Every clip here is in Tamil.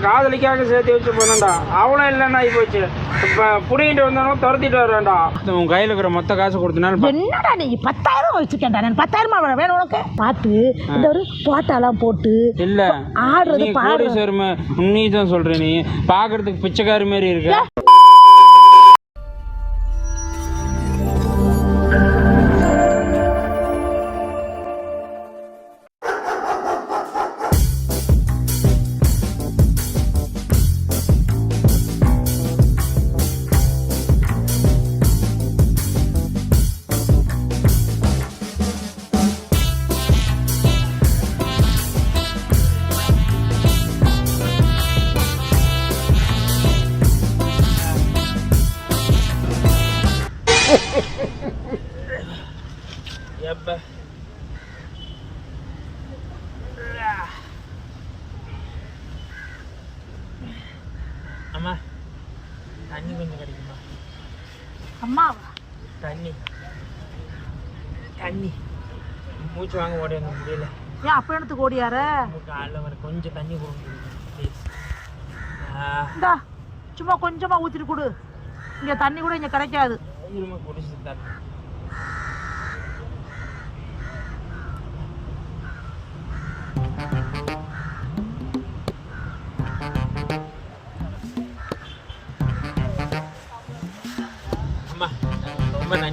என் காதலிக்காக சேர்த்து வச்சு போனேன்டா. அவளும் இல்லைன்னா ஆகி போச்சு. இப்போ புடிங்கிட்டு வந்தாலும் துரத்திட்டு வரேன்டா உன் கையில் இருக்கிற மொத்த காசு கொடுத்தனால என்னடா நீ? பத்தாயிரம் வச்சுக்கேன்டா நான். பத்தாயிரமா வேணும் உனக்கு? பார்த்து இந்த ஒரு போட்டாலாம் போட்டு இல்ல. ஆடுறது பாடுறது. கோடீஸ்வரமே நீ தான் சொல்ற நீ. பாக்குறதுக்கு பிச்சைக்காரி மாதிரி இருக்க. அம்மா தண்ணி கொஞ்சம் கிடைக்குமா? அம்மா தண்ணி. தண்ணி. மூச்சு வாங்க ஓடி வந்த முடியல. ஏன் அப்ப எடுத்து ஓடியார? காலைல வர கொஞ்சம் தண்ணி கொடுங்க சும்மா கொஞ்சமா ஊத்திட்டு கொடு. இங்க தண்ணி கூட இங்க கிடைக்காது. குடிச்சு தண்ணி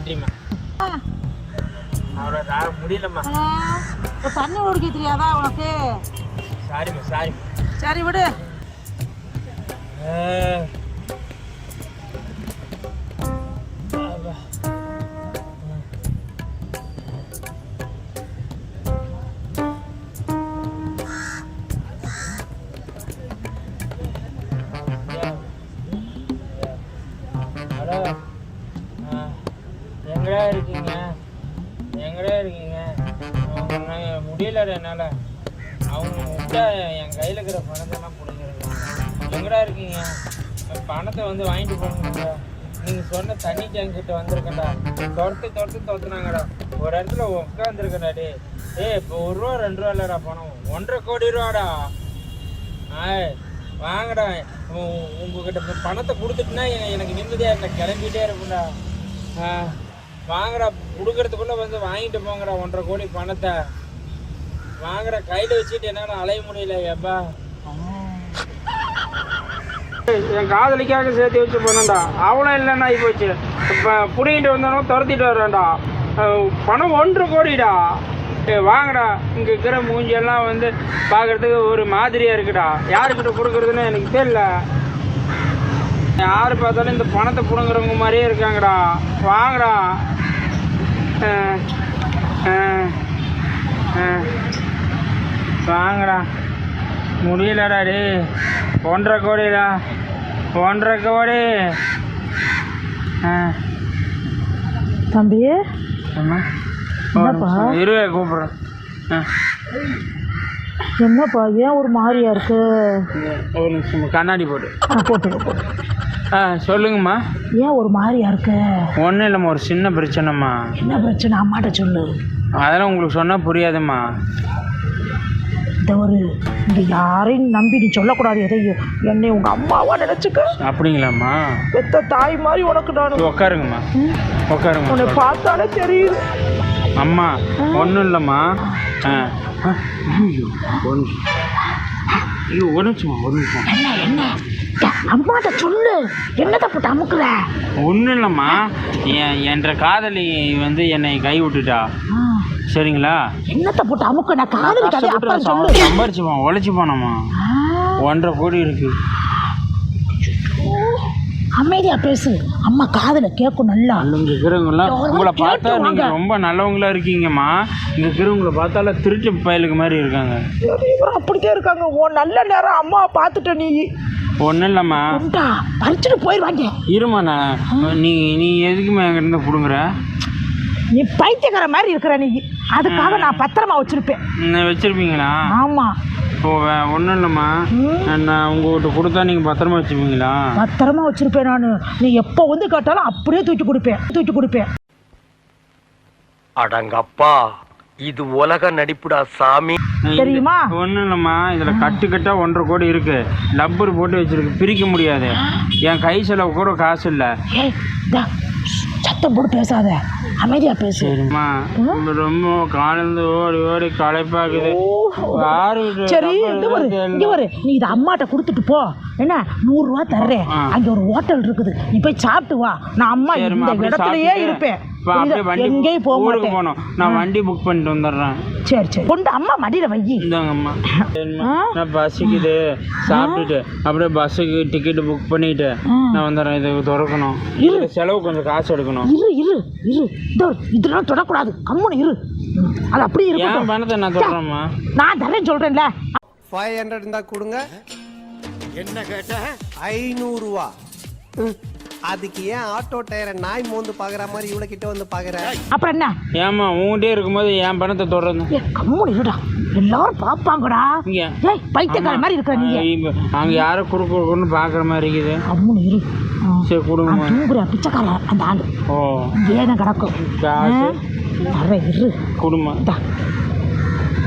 நன்றிம்மா அவரை நான் முடியலம்மா இப்ப தண்ணி குடிக்க தெரியாதா உனக்கு சாரிம்மா சாரிம்மா சரி விடு ஹலோ எங்கடா இருக்கீங்க? எங்கடா இருக்கீங்க? முடியலடா முடியல என்னால். அவங்க விட்டா என் கையில் இருக்கிற பணத்தெல்லாம் பிடிக்கிறாங்க எங்கடா இருக்கீங்க? பணத்தை வந்து வாங்கிட்டு போங்க நீங்கள் சொன்ன தண்ணி டேங்க் கிட்ட வந்திருக்கேன்டா. துரத்து துரத்து துரத்துனாங்கடா. ஒரு இடத்துல உட்காந்துருக்கேன்டா டே ஏய் இப்போ ஒரு ரூபா ரெண்டு ரூபா இல்லைடா பணம். ஒன்றரை கோடி ரூபாடா. ஆய் வாங்கடா. உ- உங்ககிட்ட பணத்தை கொடுத்துட்டுனா எனக்கு நிம்மதியாக இருக்க. கிளம்பிட்டே இருக்கும்டா ஆ, வாங்கடா கொடுக்கறதுக்குள்ள வந்து வாங்கிட்டு போங்கடா ஒன்றரை கோடி பணத்தை. வாங்குற கையில் வச்சுட்டு என்னால் அலைய முடியல எப்பா என் காதலிக்காக சேர்த்து வச்சு போனேன்டா. அவளும் இல்லைன்னா ஆகி போச்சு. இப்போ புடிங்கிட்டு வந்தாலும் துரத்திட்டு வரேன்டா பணம் ஒன்றரை கோடிடா. வாங்கடா. இங்கே இருக்கிற மூஞ்சியெல்லாம் வந்து பார்க்கறதுக்கு ஒரு மாதிரியாக இருக்குடா. யாருக்கிட்ட கொடுக்குறதுன்னு எனக்கு தெரியல. யார் பார்த்தாலும் இந்த பணத்தை பிடுங்குறவங்க மாதிரியே இருக்காங்கடா. வாங்கடா. வாங்கடா. முடியலடா டே ஒன்றரை கோடிடா. ஒன்றரை கோடி. ஆ. தம்பி? இருவே கூப்பிட்றேன். ஆ. என்னப்பா ஏன் ஒரு மாதிரியா இருக்கு? ஒரு நிமிஷம் கண்ணாடி போட்டு ஆ, போட்டு ஆ சொல்லுங்கம்மா. ஏன் ஒரு மாதிரியா இருக்கு? ஒன்றும் இல்லைம்மா ஒரு சின்ன பிரச்சனைம்மா. என்ன பிரச்சனை? அம்மாட்ட சொல்லு. அதெல்லாம் உங்களுக்கு சொன்னால் புரியாதும்மா. இந்த ஒரு இங்க யாரையும் நம்பி நீ சொல்லக்கூடாது எதையும். என்னை உங்க அம்மாவா நினைச்சுக்க? அப்படிங்களாம்மா. பெத்த தாய் மாதிரி உனக்கு நான் உட்காருங்கம்மா. உன்னை உட்காருங்க பார்த்தாலே தெரியுது. அம்மா ஒன்றும் இல்லைம்மா. ஆ. ஐயோ ஒரு ஐயோ ஒரு நிமிஷமா ஒரு நிமிஷம். என்ன என்ன? அம்மாட்ட சொல்லு. என்னத்தை போட்டு அமுக்குற? ஒன்றும் இல்லைம்மா. என் என்ற காதலி வந்து என்னை கை விட்டுட்டா சரிங்களா? என்னத்தை போட்டு அமுக்க நான் காதலி கதை சம்பாரிச்சுப்பான் உழைச்சி போனோம்மா ஆ, ஒன்றரை கோடி இருக்கு. அமைதியா பேசு. அம்மா காதுல கேட்கும் நல்லா. இங்கே இருக்கிறவங்களாம் உங்களை பார்த்தா. நீங்கள் ரொம்ப நல்லவங்களா இருக்கீங்கம்மா. இங்கே இருக்கிறவங்கள பார்த்தால திருட்டு பயலுக்கு மாதிரி இருக்காங்க. இவரும் அப்படித்தான் இருக்காங்க. உன் நல்ல நேரம் அம்மாவை பார்த்துட்ட நீ. ஒன்றும் இல்லைம்மா. உண்டா பறிச்சுட்டு போயிடுவாங்க இருமா நான். நீ நீ எதுக்குமா எங்கிட்ட பிடுங்குற நீ பைத்தியக்கார மாதிரி இருக்கிற நீ. அதுக்காக நான் பத்திரமா வச்சிருப்பேன். வச்சுருப்பீங்களா? ஆமா. ஒன்றும் இல்லைம்மா. நான் உங்கள்கிட்ட கொடுத்தா நீங்கள் பத்திரமா வச்சுப்பீங்களா? பத்திரமா வச்சிருப்பேன் நான். நீ எப்போ வந்து கேட்டாலும் அப்படியே தூக்கி கொடுப்பேன். தூக்கி கொடுப்பேன். அடங்கப்பா. இது உலக நடிப்புடா சாமி. தெரியுமா? ஒன்றும் இல்லைம்மா. இதில் கட்டு கட்டா ஒன்றரை கோடி இருக்கு. லப்பர் போட்டு வச்சிருக்கு. பிரிக்க முடியாது. என் கை செலவு கூட காசு இல்லை. சத்தம் போட்டு பேசாத. அமைதியா பேசு. ரொம்ப காலந்து ஓடி ஓடி களைப்பாக்குது. சரி வரு தெரியல. இங்க வரு. நீ இதை அம்மாட்ட கொடுத்துட்டு போ. என்ன? நூறு ரூபா தர்றேன். அங்க ஒரு ஹோட்டல் இருக்குது. நீ போய் சாப்பிட்டு வா. நான் அம்மா இந்த இடத்துலயே இருப்பேன். இப்ப அப்படியே? வண்டி எங்கேயும் போக ஊருக்கு மாட்டேன். போகணும். நான் வண்டி புக் பண்ணிட்டு வந்துடுறேன். சரி சரி. கொண்டு அம்மா மடியில வை. இந்தாங்கம்மா சரிம்மா. ஆ? நான் சாப்பிட்டுட்டு அப்படியே பஸ்ஸுக்கு டிக்கெட் புக் பண்ணிட்டு. நான் வந்துடுறேன். இது திறக்கணும். இதுக்கு செலவு கொஞ்சம் காசு எடுக்கணும். இரு இரு இரு. இதோ இதெல்லாம் தொடக்கூடாது. கம்முன்னு இரு. அது அப்படியே இருக்கட்டும். பணத்தை நான் சொல்கிறேம்மா நான் தரேன் சொல்றேன்ல. ஃபைவ் ஹண்ட்ரட் இருந்தா கொடுங்க. என்ன கேட்ட ஐநூறுரூவா அதுக்கு ஏன் ஆட்டோ டயரை நாய் மோந்து பாக்குற மாதிரி இவ்வளவு கிட்ட வந்து பாக்குற? அப்புறம் என்ன? ஏம்மா உங்ககிட்டே இருக்கும்போது என் பணத்தை தொடர்ந்து ஏ கம்முன்னு இருடா. எல்லாரும் பாப்பாங்கடா. ஏய் பைத்தியக்கார மாதிரி இருக்கிற நீ அங்கே யாரும் குறுக்கு குறுக்குன்னு பார்க்குற மாதிரி இருக்குது. கம்முன்னு இரு. ஆ. சரி அவன் தூங்குற பிச்சைக்கார அந்த ஆளு. ஓ. ஏன கிடக்கும். காசு தரேன் இரு. குடுமா இந்தா.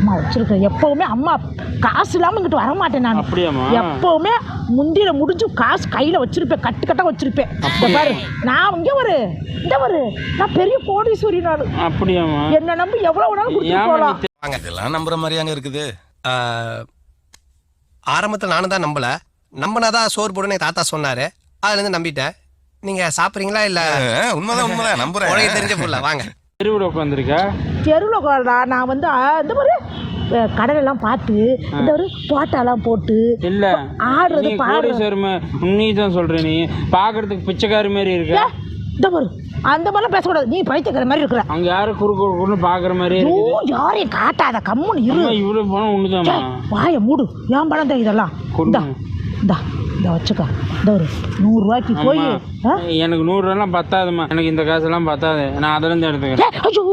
அம்மா வச்சிருக்கேன் எப்பவுமே அம்மா காசு இல்லாம இங்கிட்டு வர மாட்டேன் நான்? எப்பவுமே முந்தியில முடிஞ்சு காசு கையில வச்சிருப்பேன் கட்டு கட்டா வச்சிருப்பேன். பாரு நான் இங்க ஒரு இந்த ஒரு நான் பெரிய கோடீஸ்வரி நாடு அப்படியாம்மா? என்ன நம்பி எவ்வளவு வேணாலும் கொடுத்துட்டு போகலாம் இதெல்லாம் நம்புற மாதிரி அங்க இருக்குது ஆரம்பத்தில் நானும் தான் நம்பல. நம்பினாதான் சோறு போடுன்னு தாத்தா சொன்னாரு. அதுல இருந்து நம்பிட்டேன். நீங்க சாப்பிட்றீங்களா இல்ல? உண்மைதான் உண்மைதான். நம்புறேன். தெரிஞ்ச புள்ள வாங்க. தெருவில் உட்காந்துருக்க தெருவில் கோடா நான் வந்து இந்த மாதிரி கடலெல்லாம் பார்த்து இந்த ஒரு தோட்டெல்லாம் போட்டு இல்ல. ஆடுறது பாடுறது நீ தான் சொல்ற நீ. பாக்குறதுக்கு பிச்சைக்காரி மாதிரி இருக்க. இந்த பாரு. அந்த மாதிரிலாம் பேசக்கூடாது. நீ பைத்தியக்கிற மாதிரி இருக்கிற. அங்க யாரும் குறுக்கு குறுக்குன்னு பாக்குற மாதிரி இருக்கு யாரையும் காட்டாத. கம்முன்னு இரு. இவ்வளவு பணம் ஒண்ணுதாம்மா வாய மூடு. ஏன் பணம் தான் இதெல்லாம். இந்தா இந்த வச்சுக்க. இந்த ஒரு நூறுரூவாய்க்கு போய் எனக்கு நூறு ரூபாய்லாம் பத்தாதும்மா. எனக்கு இந்த காசெல்லாம் பத்தாது. நான் அதுல இருந்து எடுத்துக்கிறேன் ஐயோ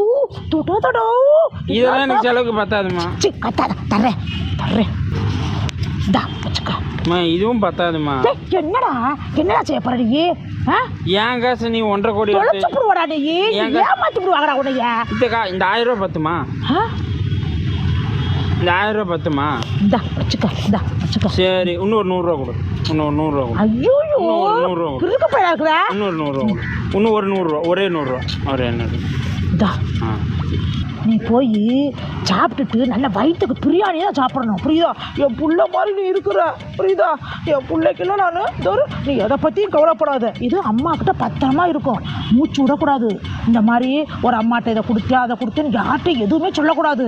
தொட்டோ தொட்டோ இதெல்லாம் எனக்கு செலவுக்கு பத்தாதும்மா. சி கத்தாத தர்றேன் தர்றேன். இந்தா வச்சுக்க. அம்மா இதுவும் பத்தாதும்மா. டேய், என்னடா? என்னடா செய்ய போற நீ? ஆ? என் காசு நீ ஒன்றரை கோடி தொலைச்சு போடுவாடா நீ? ஏமாத்தி விடுவாங்கடா உன்னைய. இந்த ஆயிரம் ரூபாய் பத்துமா? இந்த ஆயிரம் ரூபாய் பத்துமா? இந்தா வச்சுக்க இந்தா வச்சுக்க. சரி இன்னொரு நூறுரூவா கொடு. இன்னொரு நூறுரூவா கொடு. ஐயோ இன்னும் ஒரு நூறு ரூபா. கிறுக்கு பையனா இருக்கிற இன்னொரு நூறுரூவா கொடு. இன்னும் ஒரு நூறுரூவா ஒரே நூறுரூவா. ஒரே நூறு இந்தா. ஆ. நீ போய் சாப்பிட்டுட்டு நல்ல வயிற்றுக்கு பிரியாணி தான் சாப்பிடணும். புரியுதா? என் புள்ள மாதிரி நீ இருக்கிற புரியுதா? என் பிள்ளைக்கெல்லாம் நான் தோறு நீ எதை பற்றியும் கவலைப்படாத. இது அம்மா கிட்ட பத்திரமா இருக்கும். மூச்சு விடக்கூடாது. இந்த மாதிரி ஒரு அம்மாட்ட இதை கொடுத்தியா அதை கொடுத்தேன்னு யார்ட்டையும் எதுவுமே சொல்லக்கூடாது.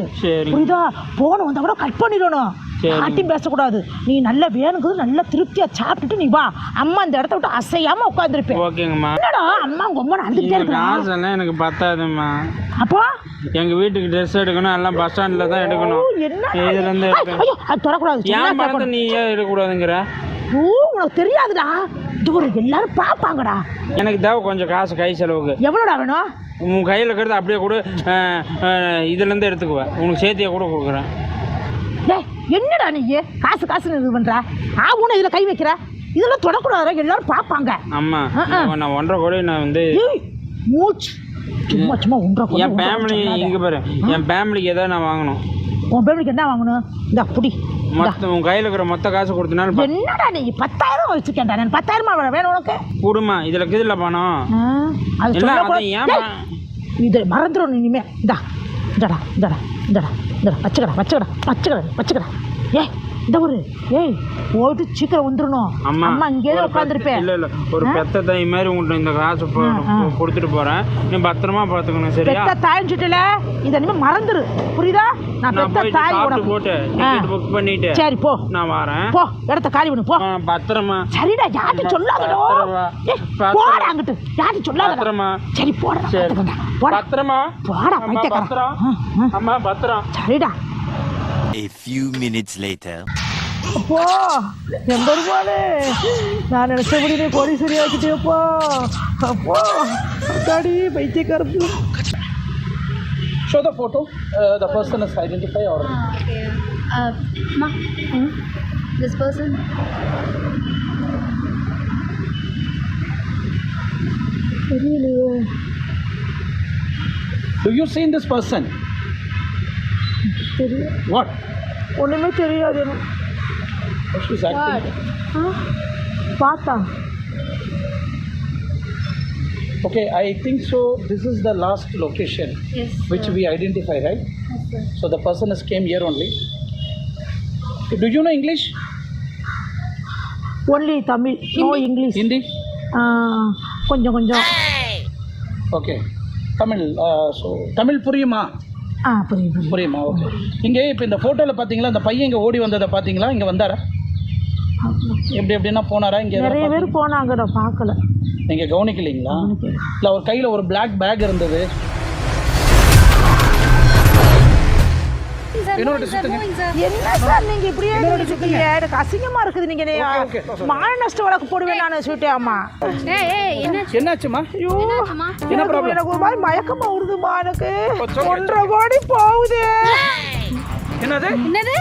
புரியுதா? போன வந்தால் கூட கட் பண்ணிடணும். யார்ட்டையும் பேசக்கூடாது. நீ நல்ல வேணுங்கிறது நல்ல திருப்தியாக சாப்பிட்டுட்டு நீ வா. அம்மா இந்த இடத்த விட்டு அசையாமல் உட்காந்துருப்பேன் ஓகேங்கம்மா. என்னடா அம்மா உங்க அம்மா அழுதுகிட்டே காசெல்லாம் எனக்கு பத்தாதும்மா. அப்போ எங்க வீட்டுக்கு ட்ரெஸ் எடுக்கணும் எல்லாம் பஸ் ஸ்டாண்ட்ல தான் எடுக்கணும். ஓ, என்ன இதுல இருந்து ஐ, எடுப்பேன். ஐயோ அது தொடக்கூடாது. சொன்னா ஏன் கேட்கணும். நீ ஏன் எடுக்கக்கூடாதுங்கிற? ஓ உனக்கு தெரியாதுடா. இது எல்லாரும் பார்ப்பாங்கடா. எனக்கு தேவை கொஞ்சம் காசு கை செலவுக்கு. எவ்வளோடா வேணும்? உன் கையில் இருக்கிறது அப்படியே கூட இதுலேருந்து எடுத்துக்குவேன் உனக்கு சேர்த்தியை கூட கொடுக்குறேன். டேய் என்னடா நீ? காசு காசுன்னு இது பண்ற? ஆ உன இதில் கை வைக்கிற? இதெல்லாம் தொடக்கூடாது எல்லாரும் பார்ப்பாங்க. அம்மா ஆ, ஆ. நான் ஒன்றரை கோடி நான் வந்து மூச்சு. சும்மா சும்மா கோடி, என் ஃபேமிலி. இங்கே பாரு. என் ஃபேமிலிக்கு எதாவது நான் வாங்கணும்? உன் பேபிக்கு என்ன வாங்கணும்? இந்த புடி. இந்தா. மொத்த உன் கையில் இருக்கிற மொத்த காசு கொடுத்தனால என்னடா நீ பத்தாயிரம் வச்சுக்கேன்டா நான் பத்தாயிரமா வேணும் உனக்கு? கொடுமா. இதில் இருக்குதுல்ல பணம். இது மறந்துடும் இனிமே. இந்தா. இந்தடா இந்தடா இந்தடா இந்தடா. வச்சுக்கடா வச்சுக்கடா வச்சுக்கடா வச்சுக்கடா. ஏய்! இந்த ஒரு ஏய் போயிட்டு சீக்கிரம் வந்துடணும் அம்மா இங்கே உட்காந்துருப்பேன். இல்ல இல்ல ஒரு பெத்த தாய் மாதிரி உங்கள்கிட்ட இந்த காசு. கொடுத்துட்டு போறேன். நீ பத்திரமா பார்த்துக்கணும் சரியா? பெத்த தாயின்னு சொல்லிட்டல இதை இனிமே மறந்துரு. புரியுதா? நான் பெத்த தாய் போட்டு புக் பண்ணிட்டு சரி போ. நான் வரேன். போ இடத்த காலி பண்ணு போ. பத்திரமா. சரிடா யார்ட்டும் சொல்லாதடோ. போடா அங்கிட்டு. யார்ட்டும் சொல்லாதடா. பத்திரமா. சரி போடா சரி. பத்திரமா. போடா பத்திரம். அம்மா பத்திரம். சரிடா. A few minutes later. அப்போ எம்பெருமானே நான் நினைச்சபடி நீ கோடீஸ்வரி ஆக்கிட்டேப்பா அப்போ அத்தாடி பைத்தியக்காரத்து Show the photo. Uh, the person is identified or Ah, okay. Uh, ma, this person. do you seen this person? தெரியும் What? ஒன்றுமே தெரியாது எனக்கு She's acting. ஆ? பார்த்தா Okay, I think so. This is the last location Yes. which we identify, right? Yes, sir. So the person has came here only. Do you know English? Only Tamil no English Hindi? ஆ, கொஞ்சம் கொஞ்சம் Okay. Tamil. Uh, so Tamil புரியுமா ஆ புரியுது புரியுமா? ஓகே. இங்கே இப்போ இந்த ஃபோட்டோவில் பார்த்தீங்களா இந்த பையன் இங்கே ஓடி வந்ததை பார்த்தீங்களா இங்கே வந்தாரா? எப்படி எப்படின்னா போனாரா? இங்கே நிறைய பேர் போனாங்க நான் பார்க்கல. நீங்கள் கவனிக்கலைங்களா? இல்லை அவர் கையில் ஒரு Black பேக் இருந்தது. என்னோட சுத்துங்க. என்ன சார் நீங்க இப்படியே இருக்கீங்க? எனக்கு அசிங்கமா இருக்குது நீங்க மான நஷ்ட வழக்கு போடுவேன் நான் ஸ்வீட்டே அம்மா. ஏய், ஏய், என்னாச்சு? என்னாச்சுமா ஐயோ? என்ன problem? எனக்கு ஒரு மாதிரி மயக்கமா வருதுமா எனக்கு. ஒன்றரை கோடி போகுது. என்னது? என்னது?